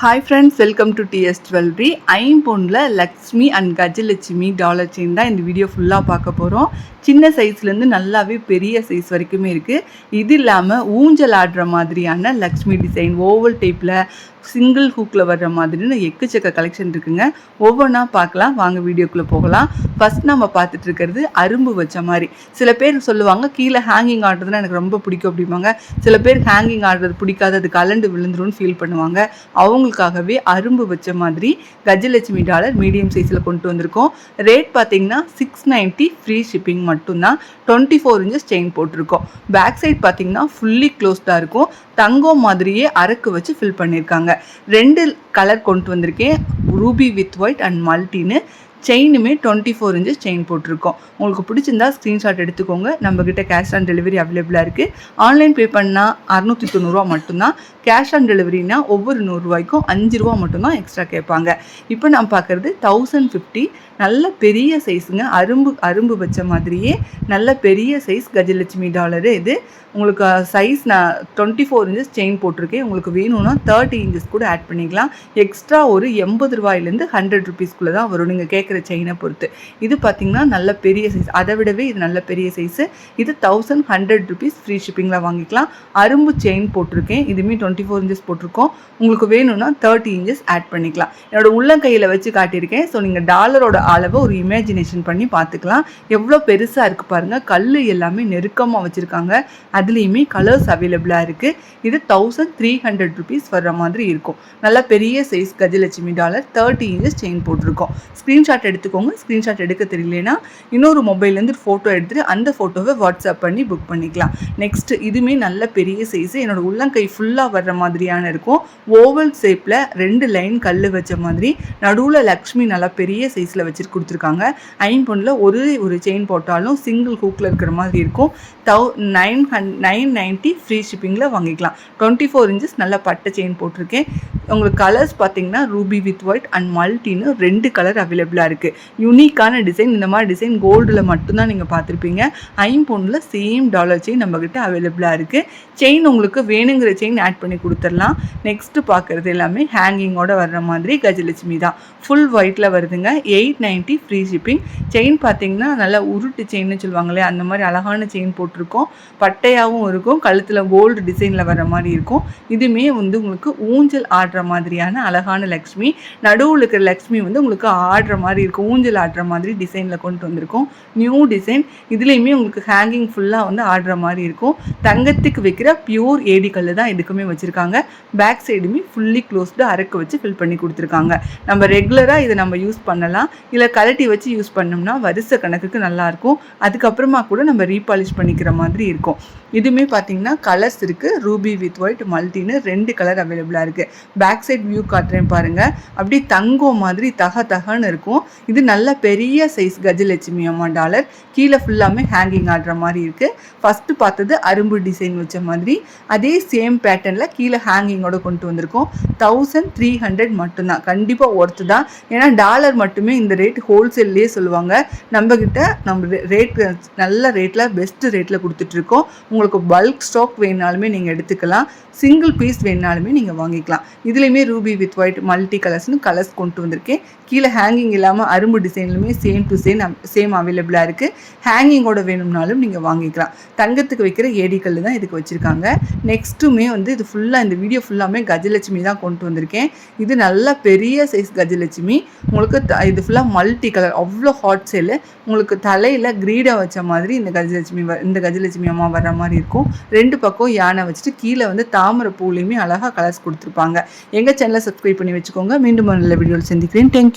Hi friends welcome to TS jewellery ஐம்பொன்னில் Lakshmi and Gajalakshmi dollar chain தான் இந்த video ஃபுல்லாக பார்க்க போகிறோம் சின்ன சைஸ்லேருந்து நல்லாவே பெரிய சைஸ் வரைக்குமே இருக்குது இது இல்லாமல் ஊஞ்சல் ஆடுற மாதிரியான லக்ஷ்மி டிசைன் ஓவல் டைப்பில் சிங்கிள் ஹூக்கில் வர்ற மாதிரின்னு எக்கச்சக்க கலெக்ஷன் இருக்குங்க. ஒவ்வொன்றா பார்க்கலாம். வாங்க வீடியோக்குள்ளே போகலாம். ஃபஸ்ட் நம்ம பார்த்துட்டு இருக்கிறது அரும்பு வச்ச மாதிரி. சில பேர் சொல்லுவாங்க கீழே ஹேங்கிங் ஆடுறதுனா எனக்கு ரொம்ப பிடிக்கும் அப்படிம்பாங்க. சில பேர் ஹேங்கிங் ஆடுறது பிடிக்காது அது கலண்டு விழுந்துரும்னு ஃபீல் பண்ணுவாங்க. அவங்க அவங்களுக்காகவே அரும்பு வச்ச மாதிரி கஜலட்சுமி டாலர் மீடியம் சைஸில் கொண்டு வந்திருக்கோம். ரேட் பார்த்தீங்கன்னா சிக்ஸ் நைன்ட்டி ஃப்ரீ ஷிப்பிங் மட்டும்தான். டுவெண்ட்டி ஃபோர் இன்ச்சஸ் செயின் போட்டிருக்கோம். பேக் சைட் பார்த்தீங்கன்னா ஃபுல்லி க்ளோஸ்டாக இருக்கும். தங்கம் மாதிரியே அரக்கு வச்சு ஃபில் பண்ணியிருக்காங்க. ரெண்டு கலர் கொண்டு வந்திருக்கேன். ரூபி வித் ஒயிட் அண்ட் மல்டின்னு செயினுமே டுவெண்ட்டி ஃபோர் இன்ச்சஸ் செயின் போட்டிருக்கோம். உங்களுக்கு பிடிச்சிருந்தா ஸ்க்ரீன்ஷாட் எடுத்துக்கோங்க. நம்மக்கிட்ட கேஷ் ஆன் டெலிவரி அவைலபிளாக இருக்குது ஆன்லைன் பே பண்ணால் அறுநூற்றி தொண்ணூறுரூவா மட்டும்தான். கேஷ் ஆன் டெலிவரினா ஒவ்வொரு நூறுரூவாய்க்கும் அஞ்சு ரூபா மட்டும்தான் எக்ஸ்ட்ரா கேட்பாங்க. இப்போ நான் பார்க்குறது தௌசண்ட் ஃபிஃப்டி நல்ல பெரிய சைஸுங்க அரும்பு அரும்பு வச்ச மாதிரியே நல்ல பெரிய சைஸ் கஜலட்சுமி டாலரு இது. உங்களுக்கு சைஸ் நான் டுவெண்ட்டி ஃபோர் இன்ச்சஸ் செயின் போட்டிருக்கேன். உங்களுக்கு வேணும்னா தேர்ட்டி இன்ச்சஸ் கூட ஆட் பண்ணிக்கலாம். எக்ஸ்ட்ரா ஒரு எண்பது ரூபாயிலேருந்து ஹண்ட்ரட் ருபீஸ்க்குள்ளே தான் வரும். நீங்கள் கேட்குற செயினை பொறுத்து. இது பார்த்திங்கன்னா நல்ல பெரிய சைஸ் அதை விடவே இது நல்ல பெரிய சைஸு இது தௌசண்ட் ஹண்ட்ரட் ருபீஸ் ஃப்ரீ ஷிப்பிங்கில் வாங்கிக்கலாம். அரும்பு செயின் போட்டிருக்கேன். இதுவுமே டுவெண்ட்டி ஃபோர் இன்ச்சஸ் போட்டிருக்கோம். உங்களுக்கு வேணும்னா தேர்ட்டி இன்ச்சஸ் ஆட் பண்ணிக்கலாம். என்னோட உள்ளங்கையில் வச்சு காட்டியிருக்கேன். ஸோ நீங்கள் டாலரோட அளவை ஒரு இமேஜினேஷன் பண்ணி பார்த்துக்கலாம் எவ்வளோ பெருசாக இருக்குது பாருங்கள் கல் எல்லாமே நெருக்கமாக வச்சுருக்காங்க. அதுலேயுமே கலர்ஸ் அவைலபிளாக இருக்குது இது தௌசண்ட் த்ரீ ஹண்ட்ரட் ருபீஸ் வர்ற மாதிரி இருக்கும். நல்லா பெரிய size Gajalakshmi dollar thirty inches chain போட்டிருக்கோம். ஸ்க்ரீன்ஷாட் எடுத்துக்கோங்க. ஸ்க்ரீன்ஷாட் எடுக்க தெரியலனா இன்னொரு மொபைல்லேருந்து ஃபோட்டோ எடுத்துகிட்டு அந்த ஃபோட்டோவை வாட்ஸ்அப் பண்ணி புக் பண்ணிக்கலாம். நெக்ஸ்ட் இதுவுமே நல்ல பெரிய சைஸ் என்னோட உள்ளங்கை ஃபுல்லாக வர்ற மாதிரியான இருக்கும். ஓவல் ஷேப்பில் ரெண்டு லைன் கல் வச்ச மாதிரி நடுவில் லக்ஷ்மி நல்லா பெரிய சைஸில் வச்சுட்டு கொடுத்துருக்காங்க. ஐம்பொன்னில் ஒரு ஒரு செயின் போட்டாலும் சிங்கிள் ஹூக்கில் இருக்கிற மாதிரி இருக்கும். தௌ nine hundred nine ninety free ஷிப்பிங்கில் வாங்கிக்கலாம். டுவெண்ட்டி ஃபோர் இன்ச்சஸ் நல்லா பட்டை செயின் போட்டிருக்கேன். உங்களுக்கு கலர்ஸ் பார்த்தீங்கன்னா ரூபி வித் ஒயிட் அண்ட் மல்டின்னு ரெண்டு கலர் அவைலபிளாக இருக்குது யூனிக்கான டிசைன் இந்த மாதிரி டிசைன் கோல்டில் மட்டும்தான் நீங்கள் பார்த்துருப்பீங்க. ஐம்பொன்னில் சேம் டாலர் செயின் நம்மக்கிட்ட அவைலபிளாக இருக்குது செயின் உங்களுக்கு வேணுங்கிற செயின் ஆட் பண்ணி கொடுத்துடலாம். நெக்ஸ்ட்டு பார்க்குறது எல்லாமே ஹேங்கிங்கோட வர்ற மாதிரி கஜலட்சுமி தான். ஃபுல் ஒயிட்டில் வருதுங்க. Eight ninety free shipping chain பார்த்தீங்கன்னா நல்லா உருட்டு செயின்னு சொல்லுவாங்களே அந்த மாதிரி அழகான செயின் போட்டிருக்கோம். பட்டையாகவும் இருக்கும். கழுத்தில் கோல்டு டிசைனில் வர மாதிரி இருக்கும். இதுவுமே வந்து உங்களுக்கு ஊஞ்சல் ஆடுற மாதிரியான அழகான லக்ஷ்மி. நடுவில் இருக்கிற லக்ஷ்மி வந்து உங்களுக்கு ஆடுற மாதிரி இருக்கும். ஊஞ்சல் ஆடுற மாதிரி டிசைனில் கொண்டு வந்திருக்கும். நியூ டிசைன் இதுலேயுமே உங்களுக்கு ஹேங்கிங் ஃபுல்லாக வந்து ஆடுற மாதிரி இருக்கும். தங்கத்துக்கு வைக்கிற பியூர் ஏடி கல் தான் எதுக்குமே வச்சுருக்காங்க. பேக் சைடுமே ஃபுல்லி க்ளோஸ்டு அரக்கு வச்சு ஃபில் பண்ணி கொடுத்துருக்காங்க. நம்ம ரெகுலராக இதை நம்ம யூஸ் பண்ணலாம். இல்லை கலட்டி வச்சு யூஸ் பண்ணோம்னா வரிசை கணக்குக்கு நல்லாயிருக்கும் அதுக்கப்புறமா கூட நம்ம ரீபாலிஷ் பண்ணிக்கிற மாதிரி இருக்கும். இதுவுமே பார்த்தீங்கன்னா கலர்ஸ் இருக்குது ரூபி வித் ஒயிட் மல்டின்னு ரெண்டு கலர் அவைலபிளாக இருக்குது பேக் சைட் வியூ காட்டுறேன் பாருங்கள் அப்படி தங்கம் மாதிரி தக தகன்னு இருக்கும். இது நல்ல பெரிய சைஸ் கஜலட்சுமி அம்மா டாலர் கீழே ஃபுல்லாமே ஹேங்கிங் ஆடுற மாதிரி இருக்குது ஃபஸ்ட்டு பார்த்தது அரும்பு டிசைன் வச்ச மாதிரி. அதே சேம் பேட்டர்னில் கீழே ஹேங்கிங்கோட கொண்டு வந்திருக்கோம். தௌசண்ட் த்ரீ ஹண்ட்ரட் மட்டும்தான். கண்டிப்பாக ஒர்த்து தான். ஏன்னா டாலர் மட்டுமே இந்த ரேட் ஹோல்சேல்லே சொல்லுவாங்க. நம்மக்கிட்ட நம்ம ரேட் நல்ல ரேட்டில் பெஸ்ட்டு ரேட்டில் கொடுத்துட்ருக்கோம் உங்களுக்கு பல்க் ஸ்டாக் வேணாலுமே நீங்கள் எடுத்துக்கலாம். சிங்கிள் பீஸ் வேணாலுமே நீங்கள் வாங்கிக்கலாம். இதுலேயுமே ரூபி வித் ஒயிட் மல்டி கலர்ஸ்னு கலர்ஸ் கொண்டு வந்திருக்கேன். கீழே ஹேங்கிங் இல்லாமல் அரும்பு டிசைன்லுமே சேம் டு சேம் சேம் அவைலபிளாக இருக்குது ஹேங்கிங்கோட வேணும்னாலும் நீங்கள் வாங்கிக்கலாம். தங்கத்துக்கு வைக்கிற ஏடிக்கல் தான் இதுக்கு வச்சுருக்காங்க. நெக்ஸ்ட்டுமே வந்து இது ஃபுல்லாக இந்த வீடியோ ஃபுல்லாமே கஜலட்சுமி தான் கொண்டு வந்திருக்கேன். இது நல்லா பெரிய சைஸ் கஜலட்சுமி. உங்களுக்கு இது ஃபுல்லாக மல்டி கலர் அவ்வளோ ஹாட் சேலு உங்களுக்கு தலையில் கிரீடை வச்ச மாதிரி இந்த கஜலட்சுமி இந்த கஜலட்சுமி அம்மா வர்ற மாதிரி இருக்கும். ரெண்டு பக்கம் யானை வச்சுட்டு கீழே வந்து தாமரை பூலையுமே அழகாக கலர்ஸ் கொடுத்துருப்பாங்க. எங்கள் சேனலை சப்ஸ்கிரைப் பண்ணி வச்சுக்கோங்க. மீண்டும் நல்ல வீடியோவில் சந்திக்கிறேன். தேங்க்யூ